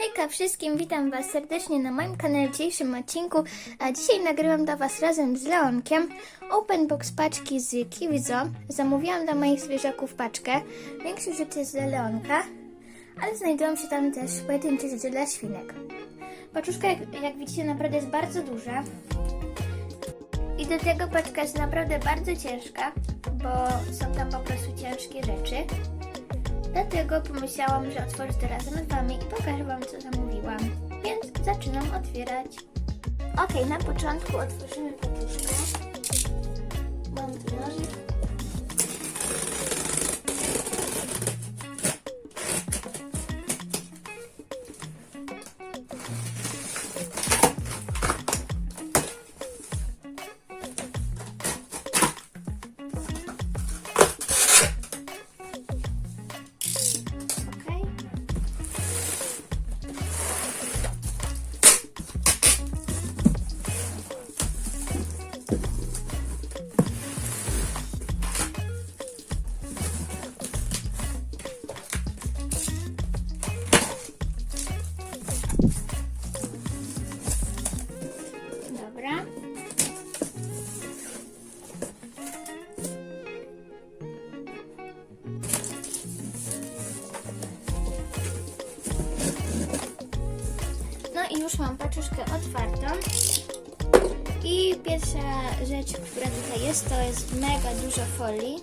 Hejka wszystkim, witam Was serdecznie na moim kanale w dzisiejszym odcinku. A dzisiaj nagrywam dla Was razem z Leonkiem open box paczki z Kiwizo. Zamówiłam dla moich zwierzaków paczkę. Większość rzeczy jest dla Leonka, ale znajdują się tam też pojedyncze rzeczy dla świnek. Paczuszka, jak, jak widzicie, naprawdę jest bardzo duża. I do tego paczka jest naprawdę bardzo ciężka, bo są tam po prostu ciężkie rzeczy. Dlatego pomyślałam, że otworzę to razem z Wami i pokażę Wam, co zamówiłam. Więc zaczynam otwierać. Ok, na początku otworzymy paczuszkę. Mam nożyk. Już mam paczuszkę otwartą. I pierwsza rzecz, która tutaj jest, to jest mega dużo folii.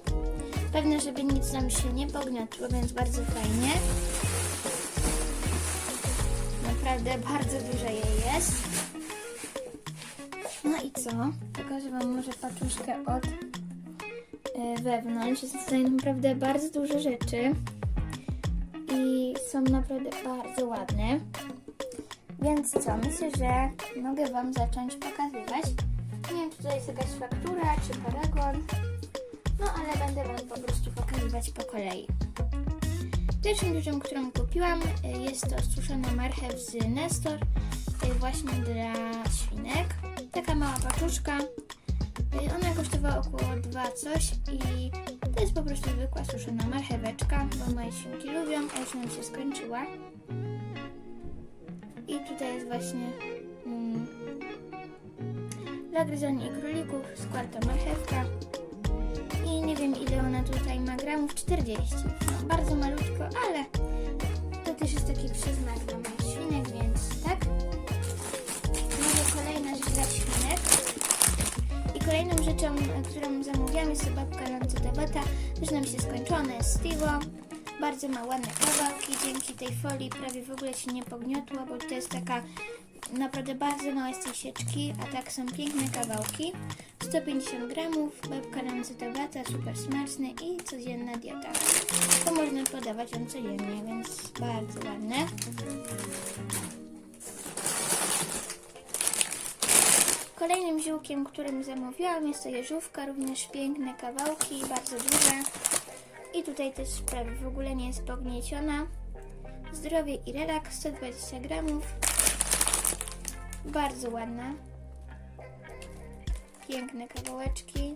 Pewnie, żeby nic nam się nie pogniotło, więc bardzo fajnie. Naprawdę bardzo dużo jej jest. No i co? Pokażę Wam może paczuszkę od e, wewnątrz. Jest tutaj naprawdę bardzo dużo rzeczy. I są naprawdę bardzo ładne. Więc co, myślę, że mogę Wam zacząć pokazywać. Nie wiem, czy to jest jakaś faktura, czy paragon. No, ale będę Wam po prostu pokazywać po kolei. Pierwszą rzeczą, którą kupiłam, y, jest to suszona marchew z Nestor, właśnie dla świnek. Taka mała paczuszka. Y, Ona kosztowała około 2 coś i to jest po prostu zwykła suszona marcheweczka, bo moje świnki lubią, a już nam się skończyła. I tutaj jest właśnie mm, dla gryzoni i królików składka marchewka. I nie wiem ile ona tutaj ma gramów, 40. No, bardzo malutko, ale to też jest taki przyznak dla moich świnek, więc tak. Może kolejna rzecz dla świnek. I kolejną rzeczą, którą zamówiłam jest to babka lancetowata. Już nam się skończona, jest Stivo. Bardzo ma ładne kawałki, dzięki tej folii prawie w ogóle się nie pogniotła, bo to jest taka naprawdę bardzo małe sieczki, a tak są piękne kawałki. 150 gramów, babka lancetowata, super smaczne i codzienna dieta. To można podawać ją codziennie, więc bardzo ładne. Kolejnym ziółkiem, którym zamówiłam jest to jeżówka, również piękne kawałki, bardzo duże. I tutaj też prawie w ogóle nie jest pognieciona. Zdrowie i relaks, 120 gramów. Bardzo ładna. Piękne kawałeczki.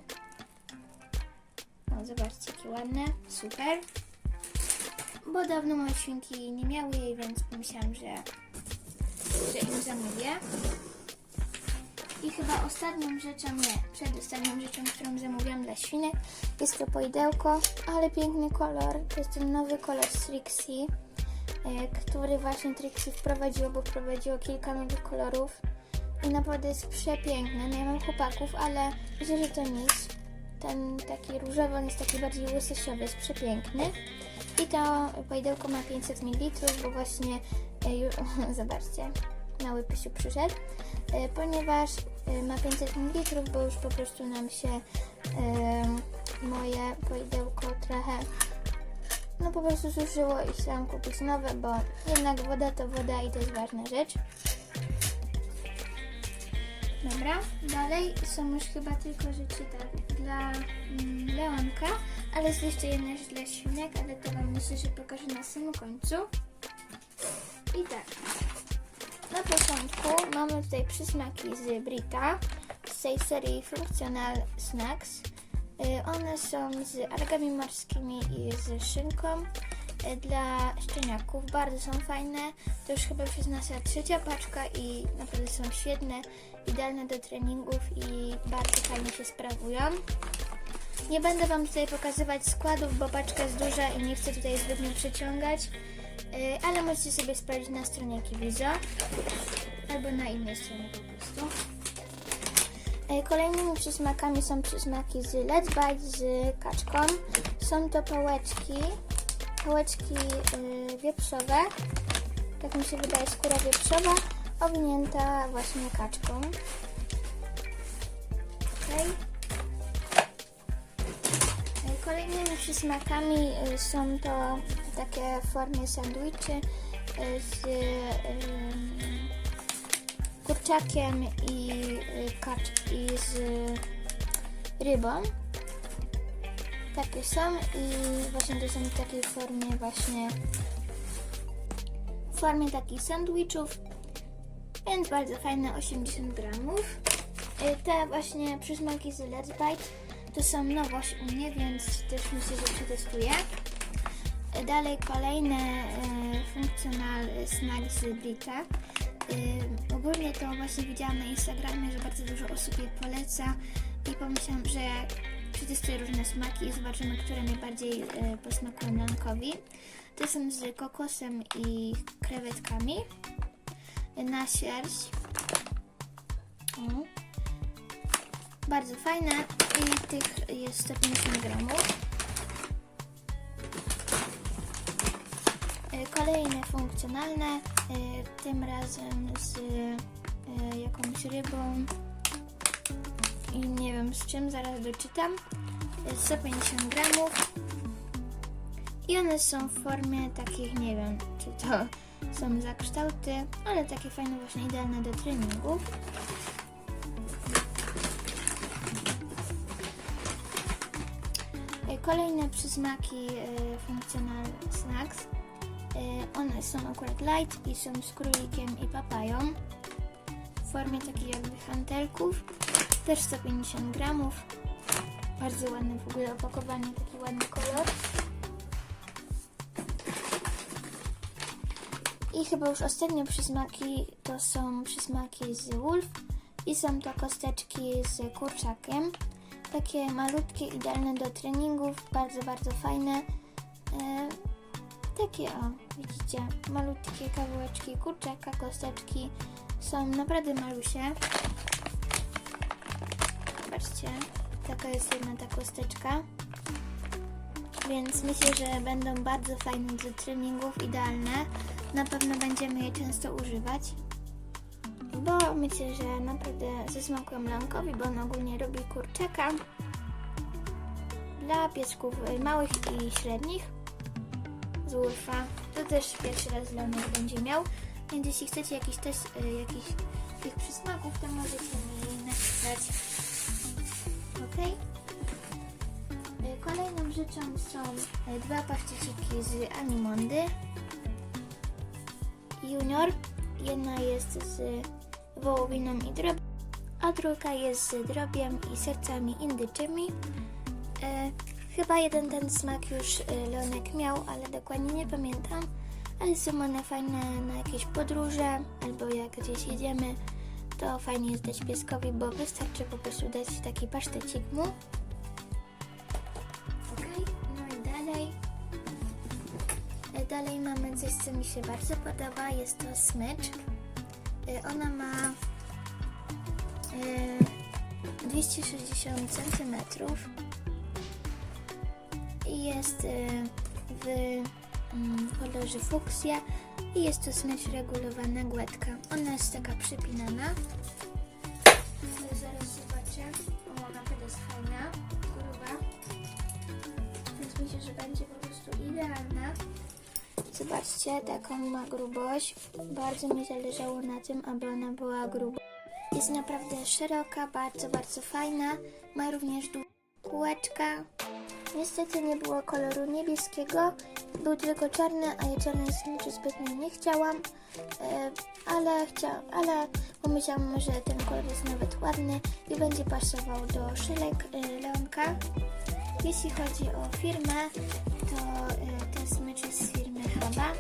Zobaczcie, jakie ładne. Super. Bo dawno moje świnki nie miały jej, więc pomyślałam, że, że im zamówię. I chyba ostatnią rzeczą, nie, przedostatnią rzeczą, którą zamówiłam dla świnek, jest to poidełko, ale piękny kolor. To jest ten nowy kolor z Trixie, e, który właśnie Trixie wprowadziło, bo wprowadziło kilka nowych kolorów. I naprawdę jest przepiękny. No ja mam chłopaków, ale myślę, że to nic. Ten taki różowy, on jest taki bardziej łysosiowy, jest przepiękny. I to poidełko ma 500 ml, bo właśnie, e, zobaczcie, mały pysiu przyszedł, e, ponieważ e, ma 500 ml, bo już po prostu nam się e, moje poidełko trochę no po prostu suszyło i chciałam kupić nowe, bo jednak woda to woda i to jest ważna rzecz. Dobra, dalej są już chyba tylko rzeczy tak dla mm, Leonka, ale jest jeszcze jedna rzecz dla świnek, ale to Wam myślę, że pokażę na samym końcu. I tak, na początku mamy tutaj przysmaki z Brita z tej serii Functional Snacks. Y, One są z algami morskimi i z szynką. e, dla szczeniaków. Bardzo są fajne. To już chyba przez nasza trzecia paczka i naprawdę są świetne, idealne do treningów i bardzo fajnie się sprawują. Nie będę Wam tutaj pokazywać składów, bo paczka jest duża i nie chcę tutaj zbytnio przeciągać, ale możecie sobie sprawdzić na stronie Kiwizo albo na innej stronie po prostu. E, Kolejnymi przysmakami są przysmaki z Let's Bite z kaczką. Są to pałeczki, pałeczki y, wieprzowe. Tak mi się wydaje, skóra wieprzowa, owinięta właśnie kaczką. E, Kolejnymi przysmakami są to takie formie sandwiczy y, z ym, kurczakiem i, kacz, i z rybą. Takie są i właśnie to są w takiej formie właśnie w formie takich sandwichów, więc bardzo fajne 80 gramów. Te właśnie przysmaki z Let's Bite to są nowość u mnie, więc też myślę, że przetestuję. Dalej kolejny y, funkcjonal snack z Brita. Y, ogólnie to właśnie widziałam na Instagramie, że bardzo dużo osób je poleca i pomyślałam, że przetestuję różne smaki i zobaczymy, które najbardziej y, posmakują Lankowi. To są z kokosem i krewetkami na sierść. O. Bardzo fajne i tych jest 150 gramów. Kolejne funkcjonalne, y, tym razem z y, jakąś rybą i nie wiem z czym, zaraz doczytam. Y, 150 gramów i one są w formie takich, nie wiem czy to są zakształty, ale takie fajne właśnie idealne do treningów. Y, Kolejne przysmaki y, Functional Snacks. Y, One są akurat light i są z królikiem i papają w formie takich jakby hantelków. Też 150 gramów. Bardzo ładne w ogóle opakowanie, taki ładny kolor. I chyba już ostatnie przysmaki to są przysmaki z Wolf i są to kosteczki z kurczakiem. Takie malutkie, idealne do treningów, bardzo, bardzo fajne. Takie, o, widzicie, malutkie kawałeczki kurczaka, kosteczki są naprawdę malusie. Zobaczcie, taka jest jedna ta kosteczka. Więc myślę, że będą bardzo fajne do treningów, idealne. Na pewno będziemy je często używać. Bo myślę, że naprawdę zasmakują Lankowi, bo on ogólnie lubi kurczaka. Dla piesków małych i średnich To też pierwszy raz Lanek będzie miał. Więc jeśli chcecie jakiś test y, jakichś tych przysmaków, to możecie mi napisać. Ok? Y, Kolejną rzeczą są y, dwa paszczyciki z Animondy Junior. Jedna jest z wołowiną i drobiem, a druga jest z drobiem i sercami indyczymi. E, chyba jeden ten smak już e, Leonek miał, ale dokładnie nie pamiętam. Ale są one fajne na jakieś podróże albo jak gdzieś jedziemy, to fajnie jest dać pieskowi, bo wystarczy po prostu dać taki pasztecik mu. Okej, no i dalej. E, Dalej mamy coś, co mi się bardzo podoba. Jest to smycz. E, Ona ma e, 260 cm i jest e, w mm, kolorze fuksja i jest to smycz regulowana gładka. Ona jest taka przypinana. E, Zaraz zobaczę. O, naprawdę jest fajna, gruba. Więc myślę, że będzie po prostu idealna. Zobaczcie, taką ma grubość. Bardzo mi zależało na tym, aby ona była gruba. Jest naprawdę szeroka, bardzo, bardzo fajna. Ma również du- kółeczka. Niestety nie było koloru niebieskiego. Był tylko czarny, a ja czarnej smyczy zbytnio nie chciałam. E, ale, chcia- ale pomyślałam, że ten kolor jest nawet ładny i będzie pasował do szylek e, Leonka. Jeśli chodzi o firmę, to y, ta smycz jest z firmy Haba.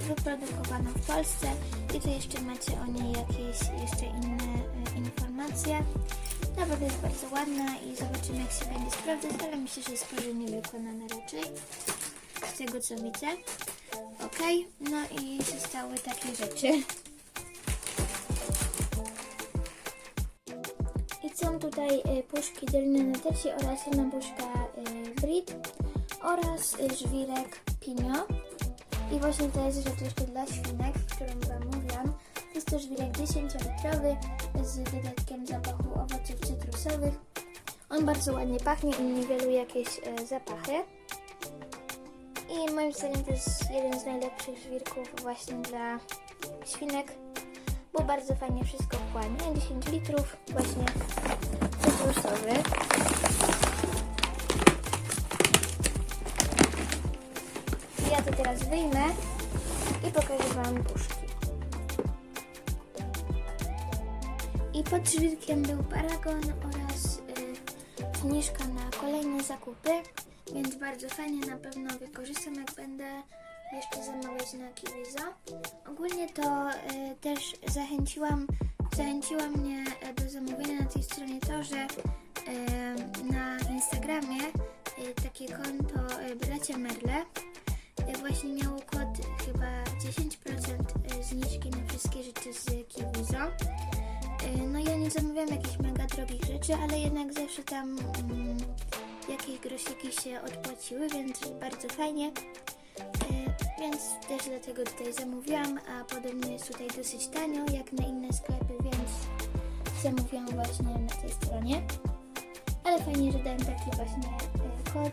Wyprodukowano w Polsce i tu jeszcze macie o niej jakieś jeszcze inne informacje. Naprawdę jest bardzo ładna i zobaczymy jak się będzie sprawdzać, ale myślę, że jest porządnie wykonana raczej z tego co widzę. Ok, no i zostały takie rzeczy. I są tutaj y, puszki delne na teci oraz jedna puszka y, Brit oraz y, żwirek Pinio. I właśnie to jest rzecz jeszcze dla świnek, którą Wam to żwirek 10-litrowy z dodatkiem zapachu owoców cytrusowych. On bardzo ładnie pachnie i niweluje jakieś e, zapachy. I moim zdaniem to jest jeden z najlepszych żwirków właśnie dla świnek, bo bardzo fajnie wszystko wchłania. 10 litrów właśnie cytrusowy. Ja to teraz wyjmę i pokażę Wam puszki. I pod żwirkiem był paragon oraz y, zniżka na kolejne zakupy, więc bardzo fajnie na pewno wykorzystam, jak będę jeszcze zamawiać na Kiwizo. Ogólnie to y, też zachęciłam, zachęciła mnie y, do zamówienia na tej stronie to, że na Instagramie takie konto y, Bracia Merle właśnie miało kod chyba 10% zniżki na wszystkie rzeczy z No ja nie zamawiam jakichś mega drogich rzeczy, ale jednak zawsze tam mm, jakieś grosiki się odpłaciły, więc bardzo fajnie. Y, Więc też dlatego tutaj zamówiłam, a podobno jest tutaj dosyć tanio, jak na inne sklepy, więc zamówiłam właśnie na tej stronie. Ale fajnie, że dałem taki właśnie y, kod.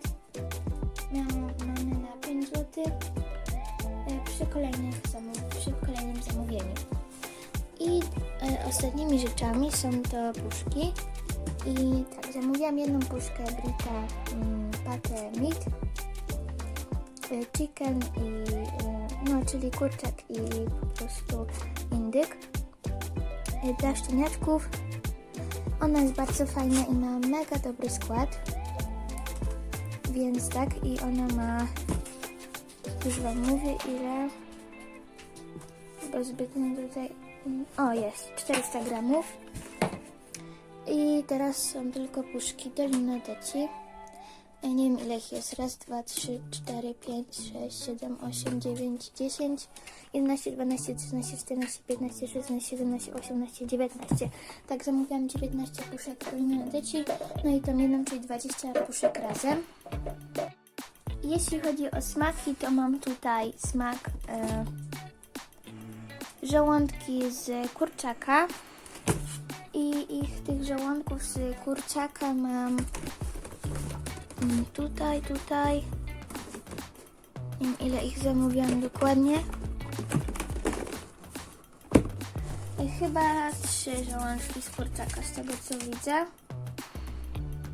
Miałam, mamy na 5 zł y, przy, kolejnych przy kolejnym zamówieniu. E, ostatnimi rzeczami są to puszki. I tak, zamówiłam jedną puszkę Brita mm, Pate Meat, e, chicken i, e, no, czyli kurczak i po prostu indyk dla szczeniaczków. Ona jest bardzo fajna i ma mega dobry skład. Więc tak, i ona ma, już Wam mówię ile, bo zbytnio tutaj o, jest 400 gramów. I teraz są tylko puszki delinateci. Nie wiem ile ich jest. Raz, dwa, trzy, cztery, pięć, sześć, siedem, osiem, dziewięć, dziesięć, 11, 12, 13, 14, 15, 16, 17, 18, 19. Tak, zamówiłam 19 puszek delinateci. No i tą jedną, czyli 20 puszek razem. Jeśli chodzi o smaki, to mam tutaj smak... E, żołądki z kurczaka. I ich tych żołądków z kurczaka mam mm, tutaj, tutaj. Nie wiem ile ich zamówiłam dokładnie. I chyba trzy żołądki z kurczaka z tego co widzę.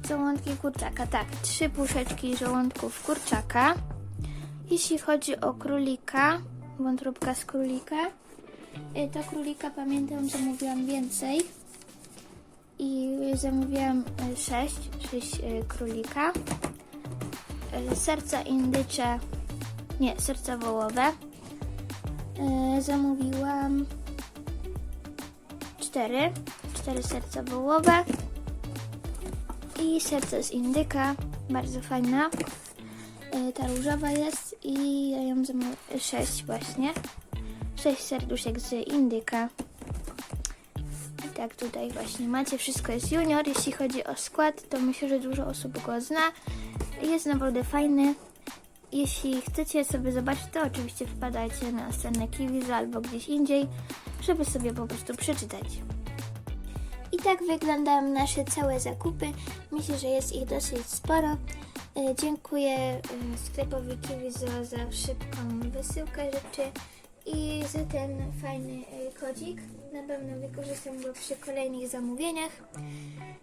Żołądki kurczaka, tak, trzy puszeczki żołądków kurczaka. Jeśli chodzi o królika wątróbka z królika Y, To królika pamiętam, zamówiłam więcej. I zamówiłam 6, 6 królika. Y, Serca indycze, nie, serca wołowe. Y, Zamówiłam 4, 4 serca wołowe. I serce z indyka, bardzo fajna. Y, Ta różowa jest i ja ją zamówiłam 6 właśnie. 6 serduszek z indyka. I tak tutaj właśnie macie, wszystko jest junior. Jeśli chodzi o skład, to myślę, że dużo osób go zna. Jest naprawdę fajny. Jeśli chcecie sobie zobaczyć, to oczywiście wpadajcie na stronę Kiwiza albo gdzieś indziej, żeby sobie po prostu przeczytać. I tak wyglądają nasze całe zakupy. Myślę, że jest ich dosyć sporo. E, Dziękuję e, sklepowi Kiwizo za szybką wysyłkę rzeczy i za ten fajny e, kodzik. Na pewno wykorzystam go przy kolejnych zamówieniach.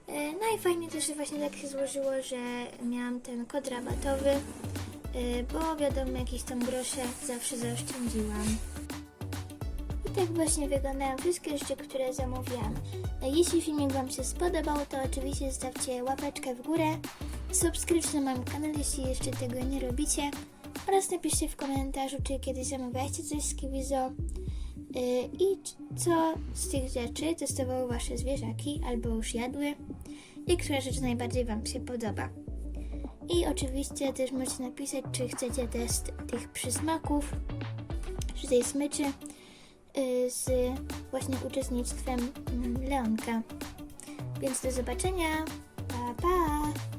E, No i fajnie też właśnie tak się złożyło, że miałam ten kod rabatowy, e, bo wiadomo jakieś tam grosze zawsze zaoszczędziłam. I tak właśnie wyglądają wszystkie rzeczy, które zamówiłam. Jeśli filmik Wam się spodobał, to oczywiście zostawcie łapeczkę w górę, subskrypcję na moim kanale, jeśli jeszcze tego nie robicie. Oraz napiszcie w komentarzu, czy kiedyś zamawialiście coś z Kiwizo yy, i co z tych rzeczy testowały wasze zwierzaki albo już jadły i która rzecz najbardziej wam się podoba. I oczywiście też możecie napisać, czy chcecie test tych przysmaków, czy tej smyczy yy, z właśnie uczestnictwem Leonka. Więc do zobaczenia. Pa, pa!